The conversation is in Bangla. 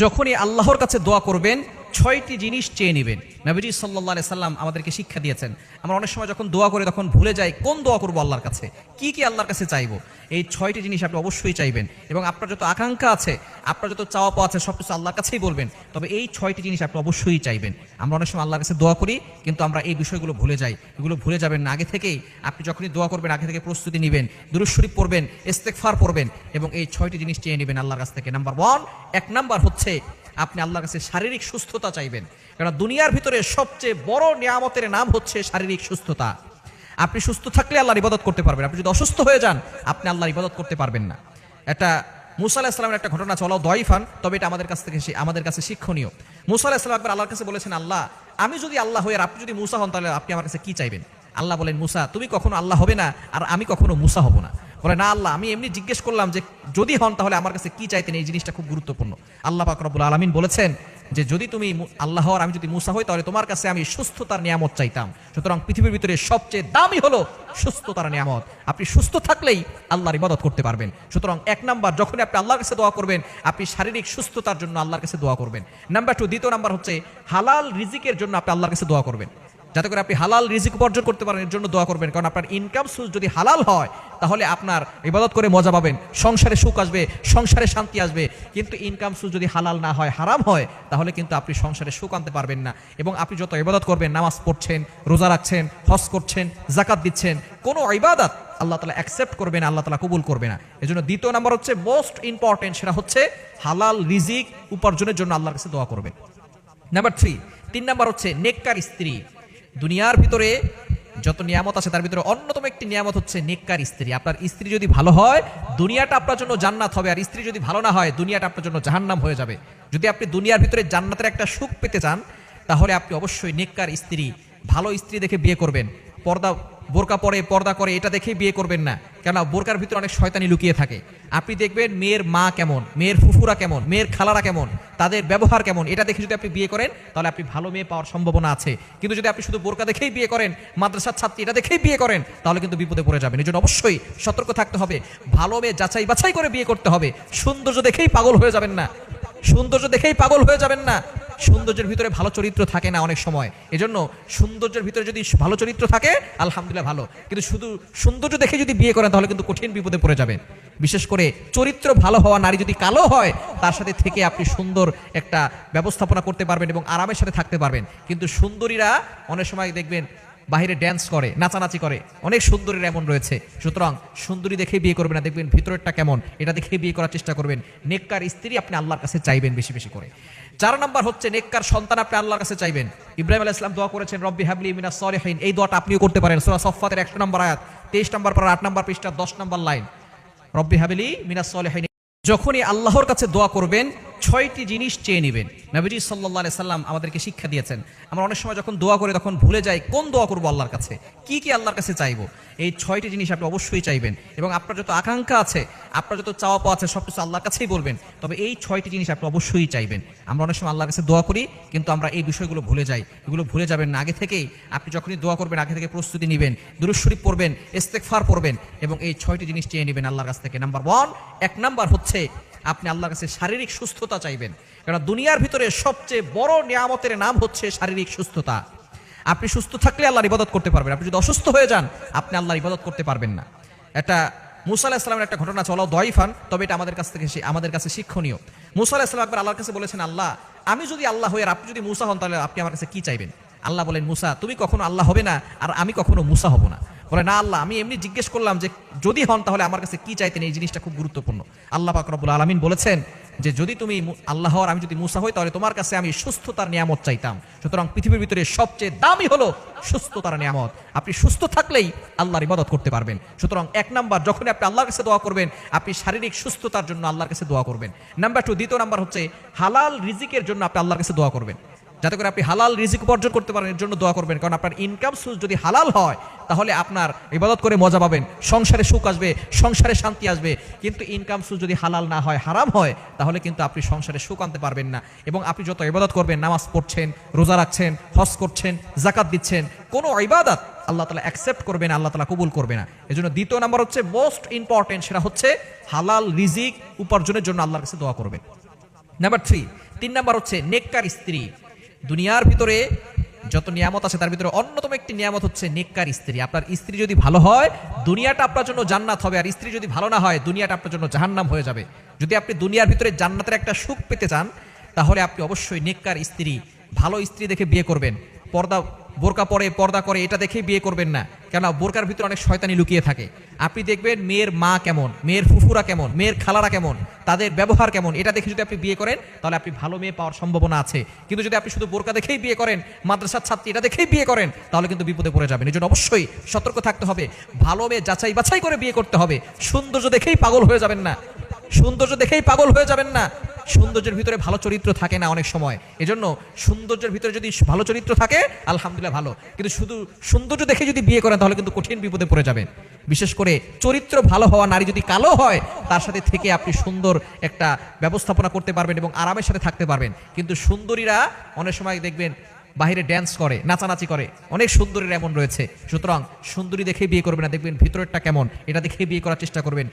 যখনই আল্লাহর কাছে দোয়া করবেন ছয়টি জিনিস চেয়ে নেবেন। নবীজি সাল্লাহ সাল্লাম আমাদেরকে শিক্ষা দিয়েছেন। আমরা অনেক সময় যখন দোয়া করি তখন ভুলে যাই, কোন দোয়া করব আল্লাহর কাছে? কি কি আল্লাহর কাছে চাইব? এই ছয়টি জিনিস আপনি অবশ্যই চাইবেন। এবং আপনার যত আকাঙ্ক্ষা আছে, আপনার যত চাওয়া পাওয়া আছে, সব কিছু আল্লাহর কাছেই বলবেন। তবে এই ছয়টি জিনিস আপনি অবশ্যই চাইবেন। আমরা অনেক সময় আল্লাহর কাছে দোয়া করি, কিন্তু আমরা এই বিষয়গুলো ভুলে যাই। এগুলো ভুলে যাবেন না। আগে থেকেই আপনি যখনই দোয়া করবেন, আগে থেকে প্রস্তুতি নেবেন দুরুশরীফ পড়বেন ইস্তেকফার পড়বেন, এবং এই ছয়টি জিনিস চেয়ে নেবেন আল্লাহর কাছ থেকে। নাম্বার ওয়ান, এক নাম্বার হচ্ছে আপনি আল্লাহর কাছে শারীরিক সুস্থতা চাইবেন। কারণ দুনিয়ার ভিতরে সবচেয়ে বড় নিয়ামতের নাম হচ্ছে শারীরিক সুস্থতা। আপনি সুস্থ থাকলে আল্লাহর ইবাদত করতে পারবেন। আপনি যদি অসুস্থ হয়ে যান, আপনি আল্লাহর ইবাদত করতে পারবেন না। একটা মুসা আলাহ ইসলামের একটা ঘটনা চলাও দয়ফান তবে এটা আমাদের কাছ থেকে আমাদের কাছে শিক্ষণীয়। মুসা আলাহ ইসলাম একবার আল্লাহর কাছে বলেছেন, আল্লাহ, আমি যদি আল্লাহ হই আর আপনি যদি মুসা হন, তাহলে আপনি আমার কাছে কি চাইবেন? আল্লাহ বলেন, মুসা, তুমি কখনো আল্লাহ হবে না, আর আমি কখনো মুসা হব না। বলে, না আল্লাহ, আমি এমনি জিজ্ঞেস করলাম যে যদি হন তাহলে আমার কাছে কি চাইতেন? এই জিনিসটা খুব গুরুত্বপূর্ণ। আল্লাহ পাক রব্বুল আলামিন বলেছেন যে, যদি তুমি আল্লাহ আর আমি যদি মুসা হই, তাহলে তোমার কাছে আমি সুস্থতার নিয়ামত চাইতাম। সুতরাং পৃথিবীর ভিতরে সবচেয়ে দামি হলো সুস্থতার নিয়ামত। আপনি সুস্থ থাকলেই আল্লাহর ইবাদত করতে পারবেন। সুতরাং এক নাম্বার, যখনই আপনি আল্লাহর কাছে দোয়া করবেন, আপনি শারীরিক সুস্থতার জন্য আল্লাহর কাছে দোয়া করবেন। নাম্বার টু দ্বিতীয় নাম্বার হচ্ছে, হালাল রিজিকের জন্য আপনি আল্লাহর কাছে দোয়া করবেন। যাতে করে আপনি হালাল রিজিক উপার্জন করতে পারেন, এর জন্য দোয়া করবেন। কারণ আপনার ইনকাম সোর্স যদি হালাল হয়, তাহলে আপনার ইবাদত করে মজা পাবেন। সংসারে সুখ আসবে, সংসারে শান্তি আসবে। কিন্তু ইনকাম সোর্স যদি হালাল না হয়, হারাম হয়, তাহলে কিন্তু আপনি সংসারে সুখ আনতে পারবেন না। এবং আপনি যত ইবাদত করবেন, নামাজ পড়ছেন, রোজা রাখছেন, হজ করছেন জাকাত দিচ্ছেন, কোনো ইবাদত আল্লাহ তালা অ্যাকসেপ্ট করবে না, আল্লাহ তালা কবুল করবে না। এজন্য দ্বিতীয় নাম্বার হচ্ছে মোস্ট ইম্পর্টেন্ট সেটা হচ্ছে হালাল রিজিক উপার্জনের জন্য আল্লাহর কাছে দোয়া করবেন। নাম্বার থ্রি তিন নাম্বার হচ্ছে নেককার স্ত্রী। দুনিয়ার ভিতরে যত নিয়ামত আছে, তার ভিতরে অন্যতম একটি নিয়ামত হচ্ছে নেককার স্ত্রী। আপনার স্ত্রী যদি ভালো হয়, দুনিয়াটা আপনার জন্য জান্নাত হবে, আর স্ত্রী যদি ভালো না হয়, দুনিয়াটা আপনার জন্য জাহান্নাম হয়ে যাবে। যদি আপনি দুনিয়ার ভিতরে জান্নাতের একটা সুখ পেতে চান, তাহলে আপনি অবশ্যই নেককার স্ত্রী, ভালো স্ত্রী দেখে বিয়ে করবেন। পর্দা, বোরকা পরে, পর্দা করে, এটা দেখেই বিয়ে করবেন না। কেন বোরকার ভিতরে অনেক শয়তানি লুকিয়ে থাকে। আপনি দেখবেন মেয়ের মা কেমন, মেয়ের ফুফুরা কেমন, মেয়ের খালারা কেমন, তাদের ব্যবহার কেমন, এটা দেখে যদি আপনি বিয়ে করেন, তাহলে আপনি ভালো মেয়ে পাওয়ার সম্ভাবনা আছে। কিন্তু যদি আপনি শুধু বোরকা দেখেই বিয়ে করেন, মাদ্রাসার ছাত্রী এটা দেখেই বিয়ে করেন, তাহলে কিন্তু বিপদে পড়ে যাবেন। এই জন্য অবশ্যই সতর্ক থাকতে হবে। ভালো মেয়ে যাচাই বাছাই করে বিয়ে করতে হবে। সৌন্দর্য দেখেই পাগল হয়ে যাবেন না। সৌন্দর্য দেখেই পাগল হয়ে যাবেন না। সৌন্দর্যের ভিতরে ভালো চরিত্র থাকে না অনেক সময়। এজন্য সৌন্দর্যের ভিতরে যদি ভালো চরিত্র থাকে, আলহামদুলিল্লাহ ভালো। কিন্তু শুধু সৌন্দর্য দেখে যদি বিয়ে করেন, তাহলে কিন্তু কঠিন বিপদে পড়ে যাবেন। বিশেষ করে চরিত্র ভালো হওয়া, নারী যদি কালো হয়, তার সাথে থেকে আপনি সুন্দর একটা ব্যবস্থাপনা করতে পারবেন এবং আরামের সাথে থাকতে পারবেন। কিন্তু সুন্দরীরা অনেক সময় দেখবেন বাইরে ড্যান্স করে, নাচানাচি করে। অনেক সুন্দরীর এমন রয়েছে। সুতরাং সুন্দরী দেখে বিয়ে করবেন না, দেখবেন ভিতরেরটা কেমন, এটা দেখে বিয়ে করার চেষ্টা করবেন। নেককার স্ত্রী আপনি আল্লাহর কাছে চাইবেন বেশি বেশি করে। চার নাম্বার হচ্ছে নেককার সন্তান আপনি আল্লাহর কাছে চাইবেন। ইব্রাহিম আলাইহিস ইসলাম দোয়া করেছেন, রব্বি হাবলি মিনাস সলিহিন। এই দোয়াটা আপনিও করতে পারেন। সূরা সফফাতের 100 নম্বর আয়াত 23 নম্বর পর আট নম্বর পৃষ্ঠা 10 নম্বর লাইন। রব্বি হাবলি মিনাস সলিহিন। যখনই আল্লাহর কাছে দোয়া করবেন ছয়টি জিনিস চেয়ে নেবেন। নবীজি সাল্লাহ সাল্লাম আমাদেরকে শিক্ষা দিয়েছেন। আমরা অনেক সময় যখন দোয়া করি তখন ভুলে যাই, কোন দোয়া করব আল্লাহর কাছে? কি কি আল্লাহর কাছে চাইব? এই ছয়টি জিনিস আপনি অবশ্যই চাইবেন। এবং আপনার যত আকাঙ্ক্ষা আছে, আপনার যত চাওয়া পাওয়া আছে সব কিছু আল্লাহর কাছেই বলবেন। তবে এই ছয়টি জিনিস আপনি অবশ্যই চাইবেন। আমরা অনেক সময় আল্লাহর কাছে দোয়া করি, কিন্তু আমরা এই বিষয়গুলো ভুলে যাই। এগুলো ভুলে যাবেন না। আগে থেকেই আপনি যখনই দোয়া করবেন, আগে থেকে প্রস্তুতি নেবেন দুরুশরীফ পড়বেন ইস্তেকফার পড়বেন, এবং এই ছয়টি জিনিস চেয়ে নেবেন আল্লাহর কাছ থেকে। নাম্বার ওয়ান, এক নাম্বার হচ্ছে আপনি আল্লাহর কাছে শারীরিক সুস্থতা চাইবেন। কারণ দুনিয়ার ভিতরে সবচেয়ে বড় নিয়ামতের নাম হচ্ছে শারীরিক সুস্থতা। আপনি সুস্থ থাকলে আল্লাহর ইবাদত করতে পারবেন। আপনি যদি অসুস্থ হয়ে যান, আপনি আল্লাহর ইবাদত করতে পারবেন না। একটা মুসা আলাহ ইসলামের একটা ঘটনা চলাও দয়ফান তবে এটা আমাদের কাছ থেকে আমাদের কাছে শিক্ষণীয়। মুসা আলাহ ইসলাম একবার আল্লাহর কাছে বলেছেন, আল্লাহ, আমি যদি আল্লাহ হই আর আপনি যদি মুসা হন, তাহলে আপনি আমার কাছে কি চাইবেন? আল্লাহ বলেন, মুসা, তুমি কখনো আল্লাহ হবে না, আর আমি কখনো মুসা হব না। বলে, না আল্লাহ, আমি এমনি জিজ্ঞেস করলাম যে যদি হন তাহলে আমার কাছে কি চাইতেন? এই জিনিসটা খুব গুরুত্বপূর্ণ। আল্লাহ পাক রব্বুল আলামিন বলেছেন যে, যদি তুমি আল্লাহ আর আমি যদি মুসা হই, তাহলে তোমার কাছে আমি সুস্থতার নিয়ামত চাইতাম। সুতরাং পৃথিবীর ভিতরে সবচেয়ে দামি হলো সুস্থতার নিয়ামত। আপনি সুস্থ থাকলেই আল্লাহর ইবাদত করতে পারবেন। সুতরাং এক নাম্বার যখন আপনি আল্লাহর কাছে দোয়া করবেন, আপনি শারীরিক সুস্থতার জন্য আল্লাহর কাছে দোয়া করবেন। নাম্বার টু দ্বিতীয় নাম্বার হচ্ছে হালাল রিজিকের জন্য আপনি আল্লাহর কাছে দোয়া করবেন। যাতে করে আপনি হালাল রিজিক উপার্জন করতে পারেন, এর জন্য দোয়া করবেন। কারণ আপনার ইনকাম সোর্স যদি হালাল হয় তাহলে আপনার ইবাদত করে মজা পাবেন, সংসারে সুখ আসবে, সংসারে শান্তি আসবে। কিন্তু ইনকাম সোর্স যদি হালাল না হয়, হারাম হয়, তাহলে কিন্তু আপনি সংসারে সুখ আনতে পারবেন না। এবং আপনি যত ইবাদত করবেন, নামাজ পড়ছেন, রোজা রাখছেন, হজ করছেন জাকাত দিচ্ছেন, কোনো ইবাদত আল্লাহ তালা অ্যাকসেপ্ট করবে না, আল্লাহ তালা কবুল করবে না। এজন্য দ্বিতীয় নাম্বার হচ্ছে মোস্ট ইম্পর্টেন্ট সেটা হচ্ছে হালাল রিজিক উপার্জনের জন্য আল্লাহর কাছে দোয়া করবেন। নাম্বার থ্রি তিন নাম্বার হচ্ছে নেককার স্ত্রী। দুনিয়ার ভিতরে যত নিয়ামত আছে, তার ভিতরে অন্যতম একটি নিয়ামত হচ্ছে নেককার স্ত্রী। আপনার স্ত্রী যদি ভালো হয়, দুনিয়াটা আপনার জন্য জান্নাত হবে। আর স্ত্রী যদি ভালো না হয়, দুনিয়াটা আপনার জন্য জাহান্নাম হয়ে যাবে। যদি আপনি দুনিয়ার ভিতরে জান্নাতের একটা সুখ পেতে চান, তাহলে আপনি অবশ্যই নেককার স্ত্রী, ভালো স্ত্রী দেখে বিয়ে করবেন। পর্দা বোরকা পরে, পর্দা করে, এটা দেখেই বিয়ে করবেন না। কেন বোরকার ভিতরে অনেক শয়তানি লুকিয়ে থাকে। আপনি দেখবেন মেয়ের মা কেমন, মেয়ের ফুফুরা কেমন, মেয়ের খালারা কেমন, তাদের ব্যবহার কেমন, এটা দেখে যদি আপনি বিয়ে করেন, তাহলে আপনি ভালো মেয়ে পাওয়ার সম্ভাবনা আছে। কিন্তু যদি আপনি শুধু বোরকা দেখেই বিয়ে করেন, মাদ্রাসার ছাত্রী এটা দেখেই বিয়ে করেন, তাহলে কিন্তু বিপদে পড়ে যাবেন। এই জন্য অবশ্যই সতর্ক থাকতে হবে। ভালো মেয়ে যাচাই বাছাই করে বিয়ে করতে হবে। সৌন্দর্য দেখেই পাগল হয়ে যাবেন না। সৌন্দর্য দেখেই পাগল হয়ে যাবেন না। সৌন্দর্যের ভিতরে ভালো চরিত্র থাকে না অনেক সময়। এজন্য সৌন্দর্যের ভিতরে যদি ভালো চরিত্র থাকে, আলহামদুলিল্লাহ ভালো। কিন্তু শুধু সৌন্দর্য দেখে যদি বিয়ে করেন, তাহলে কিন্তু কঠিন বিপদে পড়ে যাবেন। বিশেষ করে চরিত্র ভালো হওয়া, নারী যদি কালো হয়, তার সাথে থেকে আপনি সুন্দর একটা ব্যবস্থাপনা করতে পারবেন এবং আরামের সাথে থাকতে পারবেন। কিন্তু সুন্দরীরা অনেক সময় দেখবেন বাইরে ড্যান্স করে, নাচানাচি করে। অনেক সুন্দরীরা এমন রয়েছে। সুতরাং সুন্দরী দেখে বিয়ে করবেন না, দেখবেন ভিতরেরটা কেমন, এটা দেখে বিয়ে করার চেষ্টা করবেন।